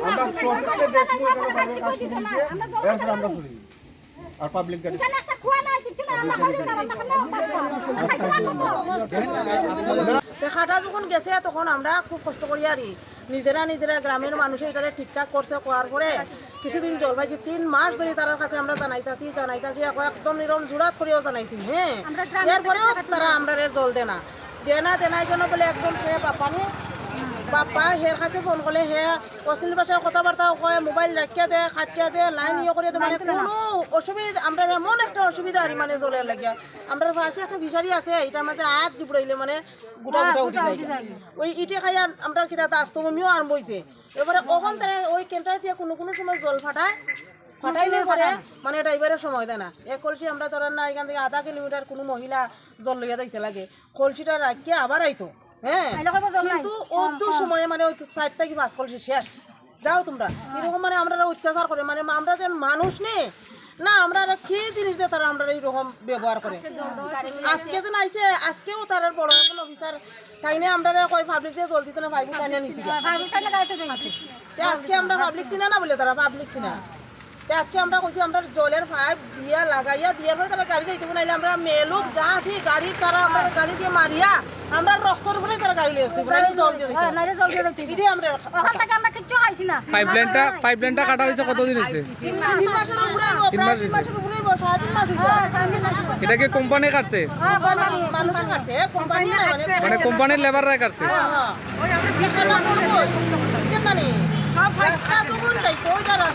আমরা দেখব এখানে বাইরের কাজ শুরু হয়েছে এরপর আমরা শুরু করি। আর পাবলিক গাড়ি দেখাটা যখন গেছে তখন আমরা খুব কষ্ট করি আর নিজেরা নিজেরা গ্রামের মানুষ এটারে ঠিকঠাক করছে করার পরে কিছুদিন জল পাইছি তিন মাস ধরে তার কাছে আমরা জানাইতাছি জানাইতাছি এখন একদম নিরম জুড়াত করেও জানাইছি হ্যাঁ। এরপরেও তারা আমরা জল দেনা। দেনা দেনাই জন্য বলে একজন কে বাপানি বাপ্পা হের কাছে ফোন করলে হে। অশ্লীল ভাষায় কথাবার্তা কয় মোবাইল রাখিয়া দে খাটিয়া দে লাইন ইয়ে করে দে মানে কোনো অসুবিধা আমরা এমন একটা অসুবিধা আর মানে জলের লাগিয়া। আমরা পাশে একটা ফিশারি আছে এটার মাঝে হাত জুবড়াইলে মানে গোটা গোটা উঠে যায়। ওই ইটে খাইয়া আমরা কিতা আরম্ভ হয়েছে এবারে ওখান ওই কেন্টার দিয়ে কোনো কোনো সময় জল ফাটায় ফাটাইলে পরে মানে ড্রাইভারের সময় দেয় না এক কলসি আমরা ধরেন না এখান থেকে আধা কিলোমিটার কোনো মহিলা জল লইয়া যাইতে লাগে। কলসিটা রাখিয়ে আবার আইতো। হ্যাঁ কিন্তু অত সময়ে মানে ওই সাইড থেকে পাঁচ কলসি শেষ। যাও তোমরা। এরকম মানে আমরা অত্যাচার করে মানে আমরা মানুষ নে না আমরা আর কি জিনিস দিয়ে তারা আমরা এইরকম ব্যবহার করে। আজকে যেন আইছে আজকেও তার বড় এখন অফিসার তাই না আমরা কই পাবলিক দিয়ে জলদি তো না ভাইবু টাইনে নিছি আজকে আমরা পাবলিক চিনা না বলে তারা পাবলিক চিনা। তে আজকে আমরা কইছি আমরা জলের পাইপ দিয়া লাগাইয়া দিয়ার পরে তারা গাড়ি যাইতে নাইলে আমরা মেলুক যা আছি গাড়ি তারা আমরা গাড়ি দিয়ে মারিয়া আমরা রক্তর উপরে তারা গাড়ি লিয়ে আসতে নাইলে জল দিয়ে দিতে নাইলে জল দিয়ে দিতে এটাই আমরা ওখান থেকে আমরা কিচ্ছু খাইছি না। পাইপলাইনটা পাইপলাইনটা কাটা হয়েছে কতদিন হয়েছে? তিন মাসের উপরে হইবো, প্রায় তিন মাসের উপরে সাড়ে তিন মাস হইছে। এটা কি কোম্পানি কাটছে? মানুষে কাটছে কোম্পানি না মানে মানে কোম্পানির লেবাররা কাটছে। হ্যাঁ এখানে করব। বুঝছেন না নি রাস্তা যখন যাইতো ওইটা রাস্তাটা পাইপলাইন খাটা